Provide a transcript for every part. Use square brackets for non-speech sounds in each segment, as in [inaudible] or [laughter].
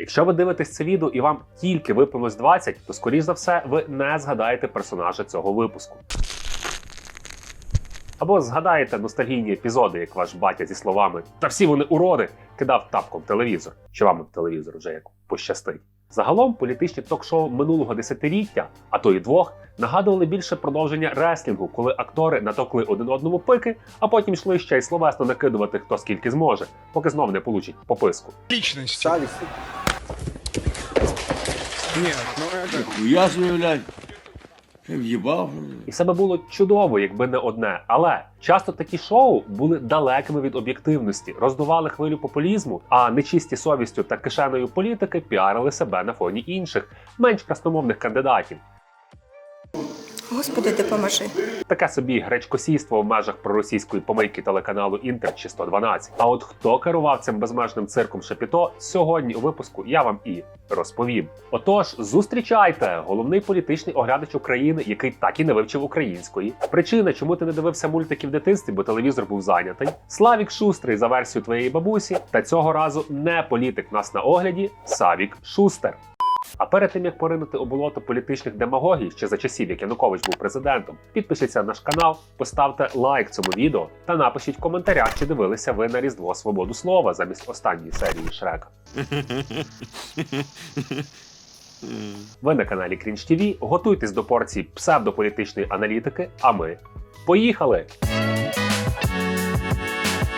Якщо ви дивитесь це відео і вам тільки виповнилось 20, то скоріш за все ви не згадаєте персонажа цього випуску. Або згадаєте ностальгійні епізоди, як ваш батя зі словами Та всі вони уроди кидав тапком телевізор, чи вам телевізор вже як пощастить. Загалом політичні ток-шоу минулого десятиліття, а то й двох, нагадували більше продовження реслінгу, коли актори натокли один одному пики, а потім йшли ще й словесно накидувати хто скільки зможе, поки знов не получить пописку. Шалик. Нет, ну это... Я заявляю. Ти в'їбав? І все би було чудово, якби не одне. Але часто такі шоу були далекими від об'єктивності, роздували хвилю популізму, а нечисті совістю та кишеною політики піарили себе на фоні інших, менш красномовних кандидатів. Господи, допоможи. Таке собі гречкосійство в межах проросійської помийки телеканалу Інтер чи 112. А от хто керував цим безмежним цирком Шапіто, сьогодні у випуску я вам і розповім. Отож, зустрічайте головний політичний оглядач України, який так і не вивчив української. Причина, чому ти не дивився мультики в дитинстві, бо телевізор був зайнятий. Славік Шустрий за версію твоєї бабусі. Та цього разу не політик нас на огляді. Савік Шустер. А перед тим як поринути у болото політичних демагогій ще за часів, як Янукович був президентом, підпишіться на наш канал, поставте лайк цьому відео та напишіть в коментарях, чи дивилися ви на Різдво Свободу Слова замість останньої серії Шрека. [laughs] Ви на каналі Крінж ТВ. Готуйтесь до порції псевдополітичної аналітики. А ми поїхали!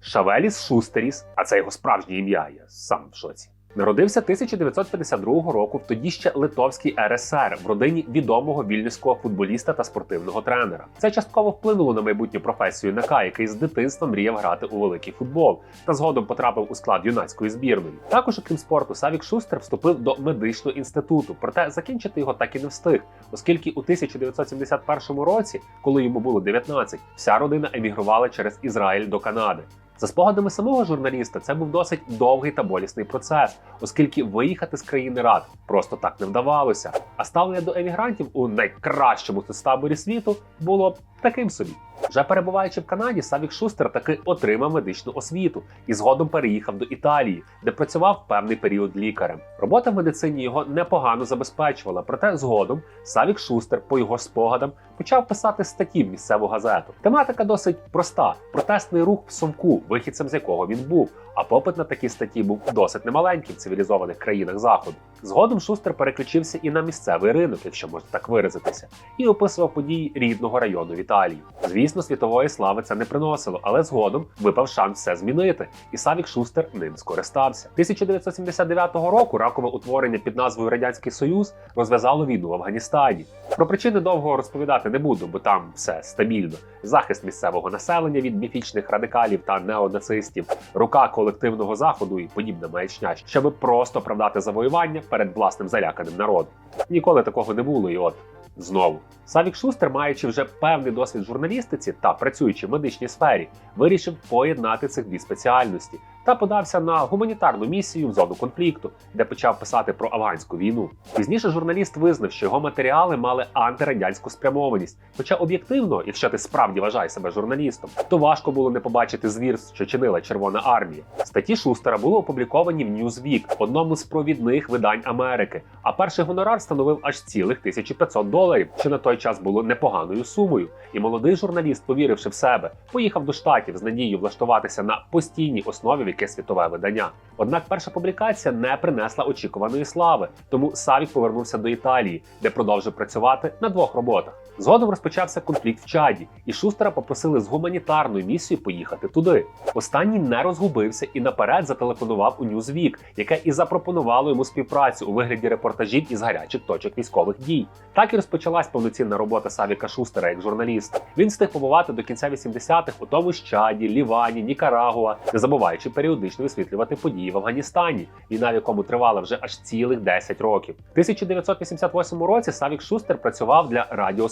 Шавеліс Шустеріс, а це його справжнє ім'я, я сам в шоці. Народився 1952 року в тоді ще Литовській РСР в родині відомого вільнюського футболіста та спортивного тренера. Це частково вплинуло на майбутню професію Нака, який з дитинства мріяв грати у великий футбол та згодом потрапив у склад юнацької збірної. Також, окрім спорту, Савік Шустер вступив до медичного інституту, проте закінчити його так і не встиг, оскільки у 1971 році, коли йому було 19, вся родина емігрувала через Ізраїль до Канади. За спогадами самого журналіста, це був досить довгий та болісний процес, оскільки виїхати з країни рад просто так не вдавалося. А ставлення до емігрантів у найкращому соцтаборі світу було таким собі. Вже перебуваючи в Канаді, Савік Шустер таки отримав медичну освіту і згодом переїхав до Італії, де працював певний період лікарем. Робота в медицині його непогано забезпечувала, проте згодом Савік Шустер, по його спогадам, почав писати статті в місцеву газету. Тематика досить проста: протестний рух в Сумку, вихідцем з якого він був. А попит на такі статті був досить немаленький в цивілізованих країнах заходу. Згодом Шустер переключився і на місцевий ринок, якщо можна так виразитися, і описував події рідного району в Італії. Звісно, світової слави це не приносило, але згодом випав шанс все змінити, і Савік Шустер ним скористався. 1979 року ракове утворення під назвою Радянський Союз розв'язало війну в Афганістані. Про причини довго розповідати не буду, бо там все стабільно. Захист місцевого населення від міфічних радикалів та неонацистів, рука колективного заходу і подібна маячня, щоб просто оправдати завоювання перед власним заляканим народом. Ніколи такого не було, і от знову. Савік Шустер, маючи вже певний досвід журналістиці та працюючи в медичній сфері, вирішив поєднати цих дві спеціальності та подався на гуманітарну місію в зону конфлікту, де почав писати про афганську війну. Пізніше журналіст визнав, що його матеріали мали антирадянську спрямованість. Хоча об'єктивно, якщо ти справді вважаєш себе журналістом, то важко було не побачити звірств, що чинила Червона армія. Статті Шустера були опубліковані в Newsweek, одному з провідних видань Америки. А перший гонорар становив аж цілих 1500 доларів, що на той час було непоганою сумою. І молодий журналіст, повіривши в себе, поїхав до штатів з надією влаштуватися на постійній основі в яке світове видання. Однак перша публікація не принесла очікуваної слави, тому Савік повернувся до Італії, де продовжив працювати на двох роботах. Згодом розпочався конфлікт в Чаді, і Шустера попросили з гуманітарною місією поїхати туди. Останній не розгубився і наперед зателефонував у Newsweek, яке і запропонувало йому співпрацю у вигляді репортажів із гарячих точок військових дій. Так і розпочалась повноцінна робота Савіка Шустера як журналіста. Він встиг побувати до кінця 80-х у тому ж Чаді, Лівані, Нікарагуа, не забуваючи періодично висвітлювати події в Афганістані, війна в якому тривала вже аж цілих 10 років. В 1988 році Савік Шустер працював для Радіо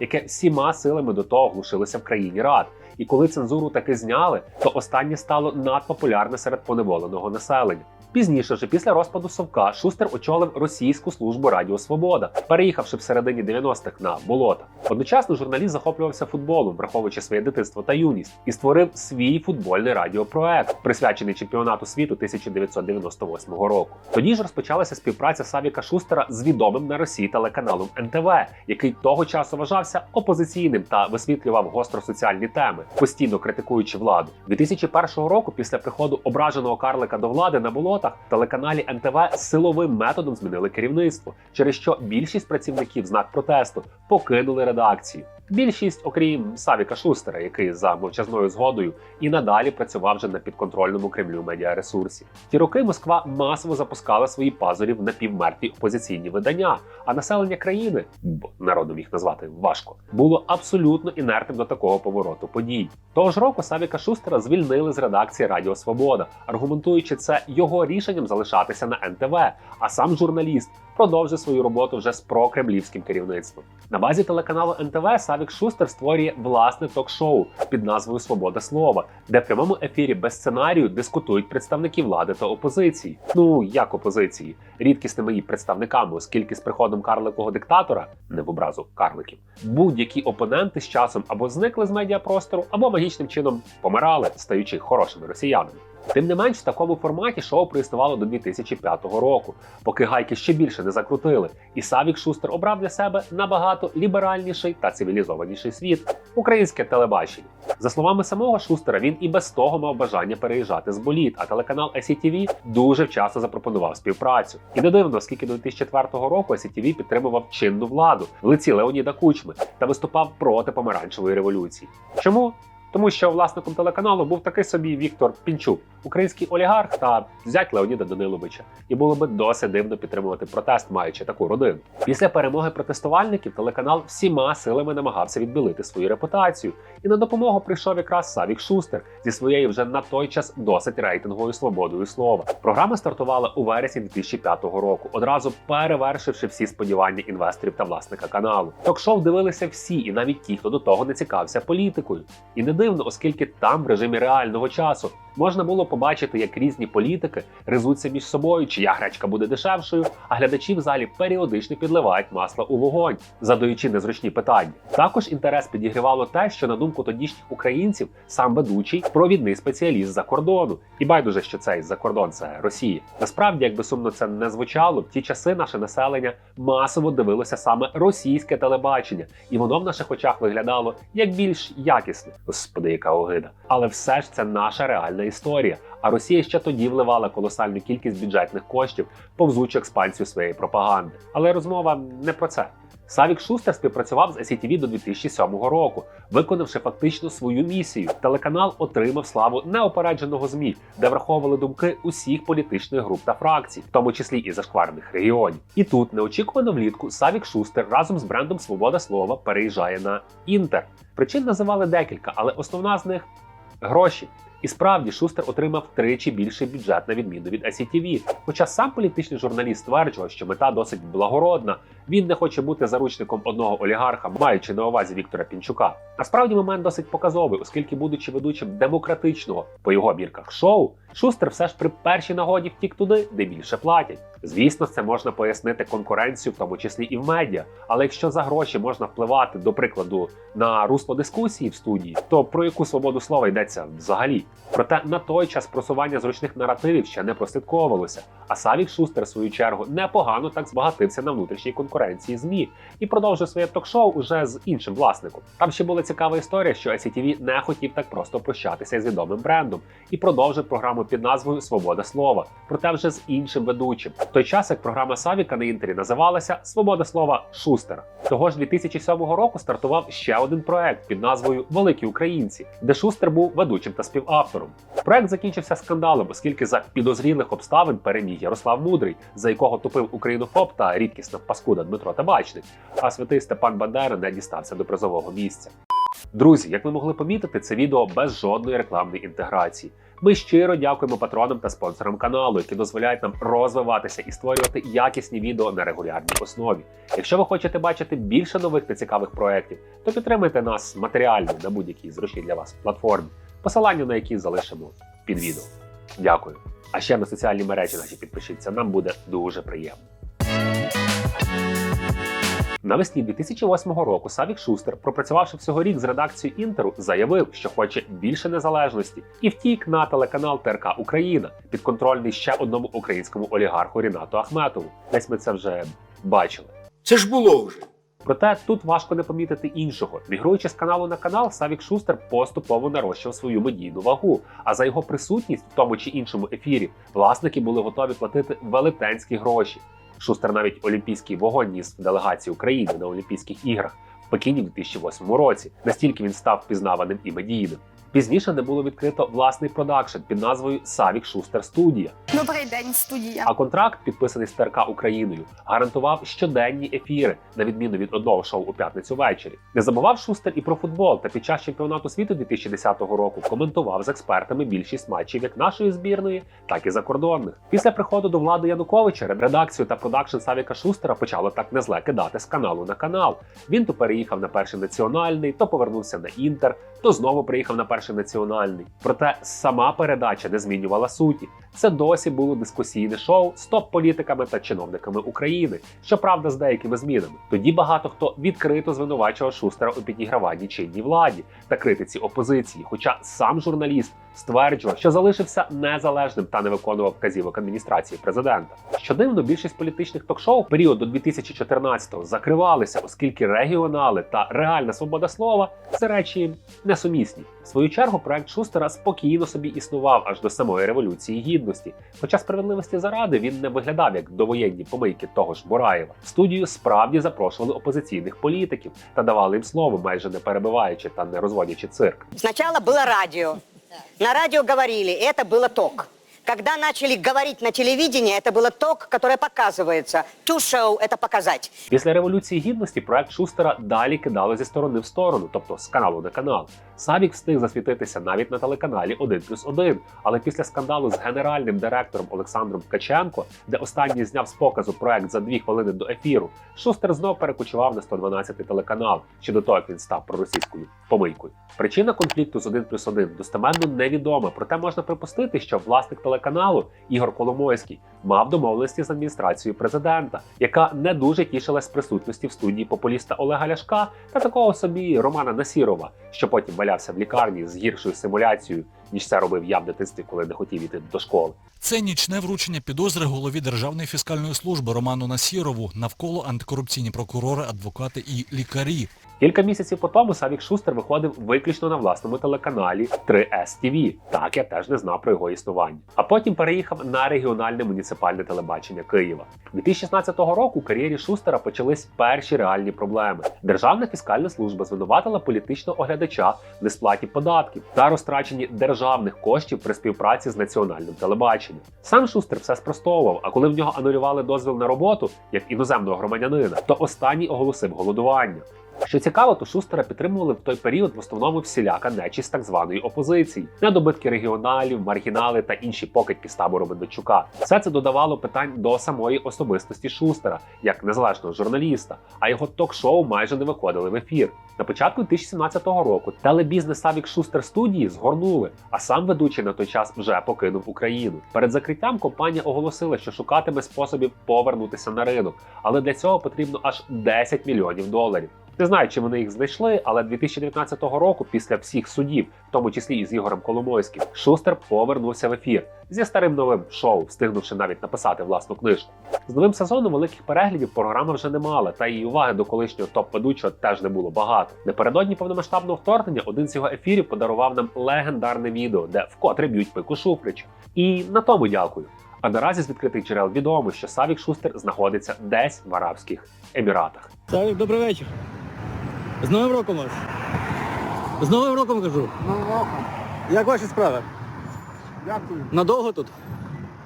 яке всіма силами до того глушилося в країні рад. І коли цензуру таки зняли, то останнє стало надпопулярне серед поневоленого населення. Пізніше, вже після розпаду Совка, Шустер очолив російську службу Радіо Свобода, переїхавши в середині 90-х на болота. Одночасно журналіст захоплювався футболом, враховуючи своє дитинство та юність, і створив свій футбольний радіопроект, присвячений чемпіонату світу 1998 року. Тоді ж розпочалася співпраця Савіка Шустера з відомим на Росії телеканалом НТВ, який того часу вважався опозиційним та висвітлював гостро соціальні теми, постійно критикуючи владу. 2001 року, після приходу ображеного карлика до влади на болотах, телеканалі НТВ силовим методом змінили керівництво, через що більшість працівників знак протесту покинули редакцію. Більшість, окрім Савіка Шустера, який за мовчазною згодою і надалі працював вже на підконтрольному Кремлю медіаресурсі. Ті роки Москва масово запускала свої пазурі в напівмертві опозиційні видання, а населення країни, бо народом їх назвати важко, було абсолютно інертним до такого повороту подій. Того ж року Савіка Шустера звільнили з редакції Радіо Свобода, аргументуючи це його рішенням залишатися на НТВ, а сам журналіст продовжив свою роботу вже з прокремлівським керівництвом. На базі телеканалу НТВ Савік Шустер створює власне ток-шоу під назвою Свобода слова, де в прямому ефірі без сценарію дискутують представники влади та опозиції. Ну як опозиції, рідкісними її представниками, оскільки з приходом карликового диктатора, не в образу карликів, будь-які опоненти з часом або зникли з медіапростору, або магічним чином помирали, стаючи хорошими росіянами. Тим не менш, в такому форматі шоу проіснувало до 2005 року, поки гайки ще більше не закрутили, і Савік Шустер обрав для себе набагато ліберальніший та цивілізованіший світ українське телебачення. За словами самого Шустера, він і без того мав бажання переїжджати з боліт, а телеканал SCTV дуже вчасно запропонував співпрацю. І не дивно, оскільки до 2004 року SCTV підтримував чинну владу в лиці Леоніда Кучми та виступав проти помаранчевої революції. Чому? Тому що власником телеканалу був такий собі Віктор Пінчук, український олігарх та зять Леоніда Даниловича. І було би досить дивно підтримувати протест, маючи таку родину. Після перемоги протестувальників телеканал всіма силами намагався відбілити свою репутацію. І на допомогу прийшов якраз Савік Шустер зі своєю вже на той час досить рейтинговою свободою слова. Програма стартувала у вересні 2005 року, одразу перевершивши всі сподівання інвесторів та власника каналу. Ток-шоу дивилися всі, і навіть ті, хто до того не цікавився політикою. І не дивно, оскільки там в режимі реального часу можна було побачити, як різні політики ризуться між собою, чия гречка буде дешевшою, а глядачі в залі періодично підливають масло у вогонь, задаючи незручні питання. Також інтерес підігрівало те, що на думку тодішніх українців сам ведучий провідний спеціаліст за кордону. І байдуже, що цей за кордон це Росія. Насправді, якби сумно це не звучало, в ті часи наше населення масово дивилося саме російське телебачення, і воно в наших очах виглядало як більш якісне. Господи, яка огида. Але все ж це наша реальна історія. А Росія ще тоді вливала колосальну кількість бюджетних коштів, повзучи експансію своєї пропаганди. Але розмова не про це. Савік Шустер співпрацював з SCTV до 2007 року, виконавши фактично свою місію. Телеканал отримав славу неопередженого змі, де враховували думки усіх політичних груп та фракцій, в тому числі і зашкварених регіонів. І тут неочікувано влітку Савік Шустер разом з брендом Свобода слова переїжджає на Інтер. Причин називали декілька, але основна з них гроші. І справді Шустер отримав тричі більший бюджет на відміну від SCTV. Хоча сам політичний журналіст стверджував, що мета досить благородна, він не хоче бути заручником одного олігарха, маючи на увазі Віктора Пінчука. Насправді момент досить показовий, оскільки, будучи ведучим демократичного по його мірках шоу, Шустер все ж при першій нагоді втік туди, де більше платять. Звісно, це можна пояснити конкуренцію, в тому числі і в медіа. Але якщо за гроші можна впливати, до прикладу, на русло дискусії в студії, то про яку свободу слова йдеться взагалі? Проте на той час просування зручних наративів ще не прослідковувалося. А Савік Шустер, в свою чергу, непогано так збагатився на внутрішній конкуренції ЗМІ і продовжив своє ток-шоу уже з іншим власником. Там ще була цікава історія, що SCTV не хотів так просто прощатися з відомим брендом і продовжив програму під назвою Свобода слова, проте вже з іншим ведучим. В той час як програма Савіка на інтері називалася Свобода слова Шустера. Того ж 2007 року стартував ще один проект під назвою Великі Українці, де Шустер був ведучим та співавтором. Проект закінчився скандалом, оскільки за підозрілих обставин переміг Ярослав Мудрий, за якого тупив українофоб та рідкісна паскуда Дмитро Табачник, а святий Степан Бандера не дістався до призового місця. Друзі, як ви могли помітити, це відео без жодної рекламної інтеграції. Ми щиро дякуємо патронам та спонсорам каналу, які дозволяють нам розвиватися і створювати якісні відео на регулярній основі. Якщо ви хочете бачити більше нових та цікавих проєктів, то підтримайте нас матеріально на будь-якій зручній для вас платформі, посилання на які залишимо під відео. Дякую. А ще на соціальні мережі наші підпишіться. Нам буде дуже приємно. Навесні 2008 року Савік Шустер, пропрацювавши всього рік з редакцією інтеру, заявив, що хоче більше незалежності, і втік на телеканал ТРК Україна, підконтрольний ще одному українському олігарху Рінату Ахметову. Десь ми це вже бачили. Це ж було вже. Проте тут важко не помітити іншого. Мігруючи з каналу на канал, Савік Шустер поступово нарощував свою медійну вагу. А за його присутність в тому чи іншому ефірі власники були готові платити велетенські гроші. Шустер навіть олімпійський вогонь ніс в делегації України на Олімпійських іграх в Пекіні в 2008 році. Настільки він став пізнаваним і медійним. Пізніше не було відкрито власний продакшн під назвою Савік Шустер Студія. Добрий день, студія. А контракт, підписаний з ТРК Україною, гарантував щоденні ефіри, на відміну від одного шоу у п'ятницю ввечері. Не забував Шустер і про футбол, та під час чемпіонату світу 2010 року коментував з експертами більшість матчів як нашої збірної, так і закордонних. Після приходу до влади Януковича редакцію та продакшн Савіка Шустера почало так незле кидати з каналу на канал. Він то переїхав на перший національний, то повернувся на інтер, то знову приїхав на перший національний. Проте сама передача не змінювала суті. Це досі було дискусійне шоу з топ-політиками та чиновниками України, щоправда, з деякими змінами. Тоді багато хто відкрито звинувачував Шустера у підіграванні чинній владі та критиці опозиції. Хоча сам журналіст стверджував, що залишився незалежним та не виконував вказівок адміністрації президента. Що дивно, більшість політичних ток-шоу періоду 2014-го закривалися, оскільки регіонали та реальна свобода слова це речі несумісні. В свою чергу проект Шустера спокійно собі існував аж до самої революції гідності Хоча справедливості заради він не виглядав як довоєнні помийки того ж Бораєва. В студію справді запрошували опозиційних політиків та давали їм слово, майже не перебиваючи та не розводячи цирк. Сначала было радио. На радио говорили, и это было ток. Когда начали говорить на телевидении, это было ток, которое показывается. To show – это показать. Після революції гідності проект Шустера далі кидали зі сторони в сторону, тобто з каналу на канал. Савік встиг засвітитися навіть на телеканалі 1 плюс 1, але після скандалу з генеральним директором Олександром Ткаченко, де останній зняв з показу проект за дві хвилини до ефіру, Шустер знов перекочував на 112 телеканал, ще до того як він став проросійською помийкою. Причина конфлікту з 1 плюс 1 достеменно невідома, проте можна припустити, що власник телеканалу Ігор Коломойський мав домовленості з адміністрацією президента, яка не дуже тішилась присутності в студії популіста Олега Ляшка та такого собі Романа Насірова, що потім валявся в лікарні з гіршою симуляцією, ніж це робив я в дитинстві, коли не хотів іти до школи. Це нічне вручення підозри голові Державної фіскальної служби Роману Насірову навколо антикорупційні прокурори, адвокати і лікарі. Кілька місяців по тому Савік Шустер виходив виключно на власному телеканалі 3S TV. Так я теж не знав про його існування. А потім переїхав на регіональне муніципальне телебачення Києва. 2016 року у кар'єрі Шустера почались перші реальні проблеми. Державна фіскальна служба звинуватила політичного оглядача в несплаті податків та розтрачені розтраченні державних коштів при співпраці з національним телебаченням. Сам Шустер все спростовував. А коли в нього анулювали дозвіл на роботу як іноземного громадянина, то останній оголосив голодування. Що цікаво, то Шустера підтримували в той період в основному всіляка нечість так званої опозиції, недобитки регіоналів, маргінали та інші покидьки з табору Медведчука. Все це додавало питань до самої особистості Шустера як незалежного журналіста, а його ток-шоу майже не виходили в ефір. На початку 2017 року телебізнес Савік Шустер студії згорнули, а сам ведучий на той час вже покинув Україну. Перед закриттям компанія оголосила, що шукатиме способів повернутися на ринок, але для цього потрібно аж 10 мільйонів доларів. Не знаю, чи вони їх знайшли, але 2019 року, після всіх судів, в тому числі і з Ігорем Коломойським, Шустер повернувся в ефір зі старим новим шоу, встигнувши навіть написати власну книжку. З новим сезоном великих переглядів програма вже не мала, та і уваги до колишнього топ-ведучого теж не було багато. Напередодні повномасштабного вторгнення один з його ефірів подарував нам легендарне відео, де вкотре б'ють пику Шуфрича. І на тому дякую. А наразі з відкритих джерел відомо, що Савік Шустер знаходиться десь в Арабських Еміратах. Савік, добрий вечір. З Новим роком вас. З Новим роком кажу. Новим роком. Як ваші справи? Дякую. Надовго тут?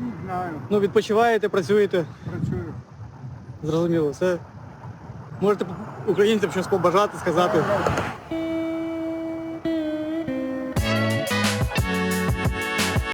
Не знаю. Ну, відпочиваєте, працюєте. Працюю. Зрозуміло, все. Можете українцям щось побажати, сказати.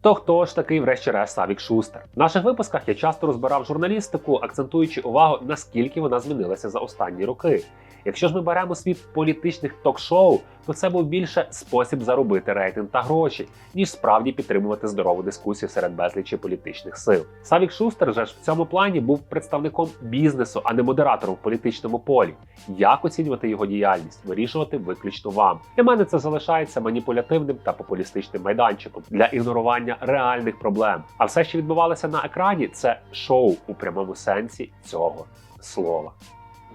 То хто ж такий, врешті-решт, Савік Шустер? В наших випусках я часто розбирав журналістику, акцентуючи увагу, наскільки вона змінилася за останні роки. Якщо ж ми беремо світ політичних ток-шоу, то це був більше спосіб заробити рейтинг та гроші, ніж справді підтримувати здорову дискусію серед безлічі політичних сил. Савік Шустер же ж в цьому плані був представником бізнесу, а не модератором в політичному полі. Як оцінювати його діяльність, вирішувати виключно вам. Для мене це залишається маніпулятивним та популістичним майданчиком для ігнорування реальних проблем. А все, що відбувалося на екрані, це шоу у прямому сенсі цього слова.